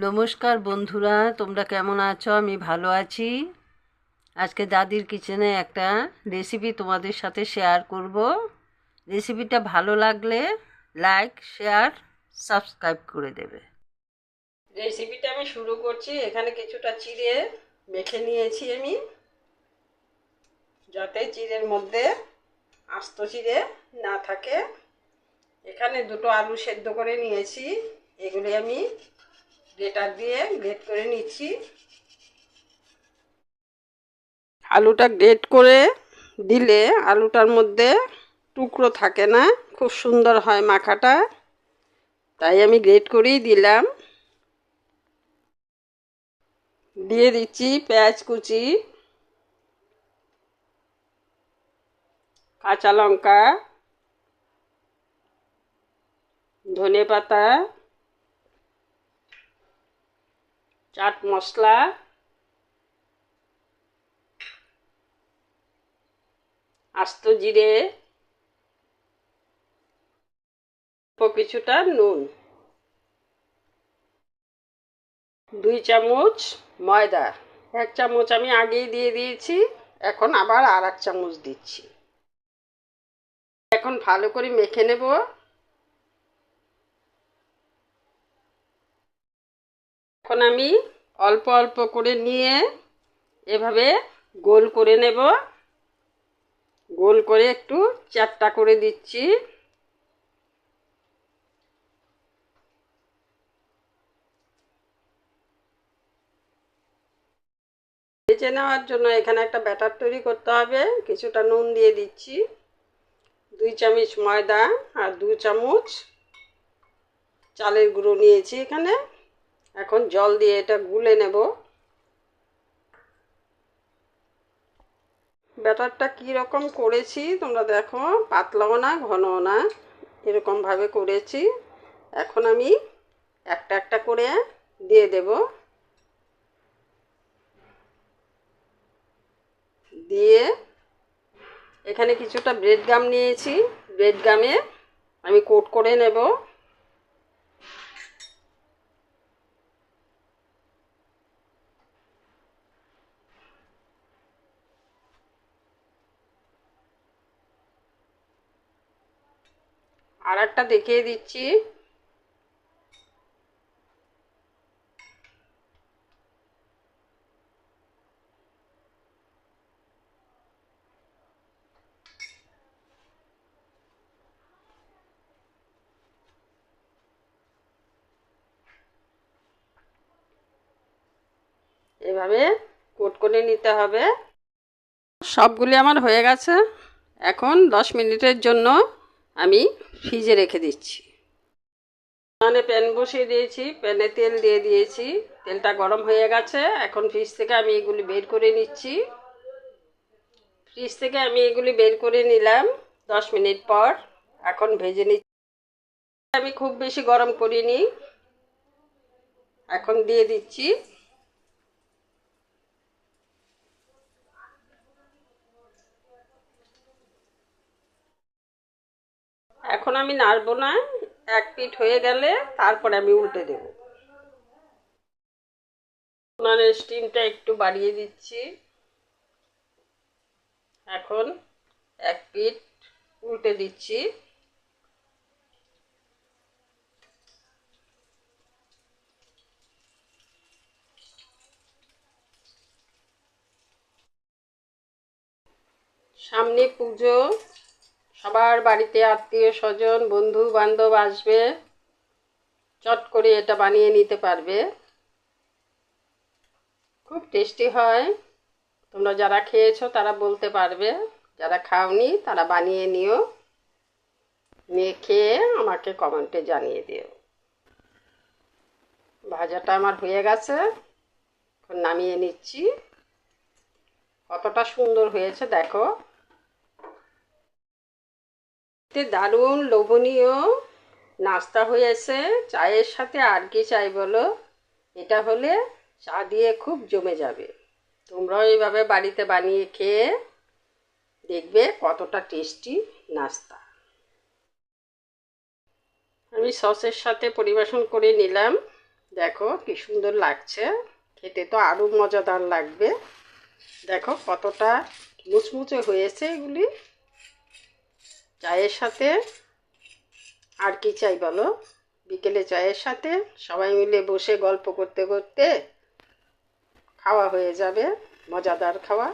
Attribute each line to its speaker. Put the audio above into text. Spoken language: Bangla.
Speaker 1: নমস্কার বন্ধুরা, তোমরা কেমন আছো? আমি ভালো আছি। আজকে দাদির কিচেনে একটা রেসিপি তোমাদের সাথে শেয়ার করব। রেসিপিটা ভালো লাগলে লাইক শেয়ার সাবস্ক্রাইব করে দেবে। রেসিপিটা আমি শুরু করছি। এখানে কিছুটা চিড়ে মেখে নিয়েছি আমি। যাতে চিড়ের মধ্যে আস্ত চিড়ে না থাকে। এখানে দুটো আলু সেদ্ধ করে নিয়েছি। এগুলি আমি দিয়ে গ্রেট করে নিচ্ছি। আলুটা গ্রেট করে দিলে আলুটার মধ্যে টুকরো থাকে না, খুব সুন্দর হয় মাখাটা। তাই আমি গ্রেট করেই দিলাম। দিয়ে দিচ্ছি পেঁয়াজ কুচি, কাঁচা লঙ্কা, ধনে পাতা চাট মশলা। আস্ত জিরে। কিছুটা নুন। দুই চামচ ময়দা। এক চামচ আমি আগেই দিয়ে দিয়েছি, এখন আবার আর এক চামচ দিচ্ছি। এখন ভালো করে মেখে নেব। এখন আমি অল্প অল্প করে নিয়ে এভাবে গোল করে নেব। গোল করে একটু চ্যাপটা করে দিচ্ছি। ভেজে নেওয়ার জন্য এখানে একটা ব্যাটার তৈরি করতে হবে। কিছুটা নুন দিয়ে দিচ্ছি। দুই চামচ ময়দা আর দু চামচ চালের গুঁড়ো নিয়েছি এখানে। এখন জল দিয়ে এটা গুলে নেব। ব্যাটারটা রকম করেছি তোমরা দেখো, পাতলাও না, ঘনও না, এরকমভাবে করেছি। এখন আমি একটা একটা করে দিয়ে দেব। দিয়ে এখানে কিছুটা ব্রেড গাম নিয়েছি। ব্রেড গামে আমি কোট করে নেব। আর একটা দেখিয়ে দিচ্ছি। এভাবে কোট করে নিতে হবে। সবগুলি আমার হয়ে গেছে। এখন দশ মিনিটের জন্য আমি ফ্রিজে রেখে দিচ্ছি। মানে প্যান বসিয়ে দিয়েছি, প্যানে তেল দিয়ে দিয়েছি। তেলটা গরম হয়ে গেছে, এখন ফ্রিজ থেকে আমি এগুলি বের করে নিচ্ছি। ফ্রিজ থেকে আমি এগুলি বের করে নিলাম দশ মিনিট পর। এখন ভেজে নিচ্ছি। আমি খুব বেশি গরম করিনি। এখন দিয়ে দিচ্ছি। এখন আমি নাড়বো না, এক পিঠ হয়ে গেলে তারপরে আমি উল্টে দেব। মানে স্টিমটা একটু বাড়িয়ে দিচ্ছি। এখন এক পিঠ উল্টে দিচ্ছি। সামনে পুজো। সবার বাড়িতে আত্মীয় স্বজন, বন্ধু বান্ধব আসবে, চট করে এটা বানিয়ে নিতে পারবে। খুব টেস্টি হয়। তোমরা যারা খেয়েছো তারা বলতে পারবে। যারা খাওনি তারা বানিয়ে নিও। নিয়ে খেয়ে আমাকে কমেন্টে জানিয়ে দিও। ভাজাটা আমার হয়ে গেছে। এখন নামিয়ে নিচ্ছি। কতটা সুন্দর হয়েছে দেখো। দারুণ লোভনীয় নাস্তা হয়েছে চায়ের সাথে আর কি চাই বলো? এটা হলে চা দিয়ে খুব জমে যাবে। তোমরাও এইভাবে বাড়িতে বানিয়ে খেয়ে দেখবে কতটা টেস্টি নাস্তা। আমি সসের সাথে পরিবেশন করে নিলাম। দেখো কি সুন্দর লাগছে। খেতে তো আরও মজাদার লাগবে। দেখো কতটা মুচমুচে হয়েছে এগুলি। চায়ের সাথে আর কি চাই বলো? বিকেলে চায়ের সাথে সবাই মিলে বসে গল্প করতে করতে খাওয়া হয়ে যাবে, মজাদার খাওয়া।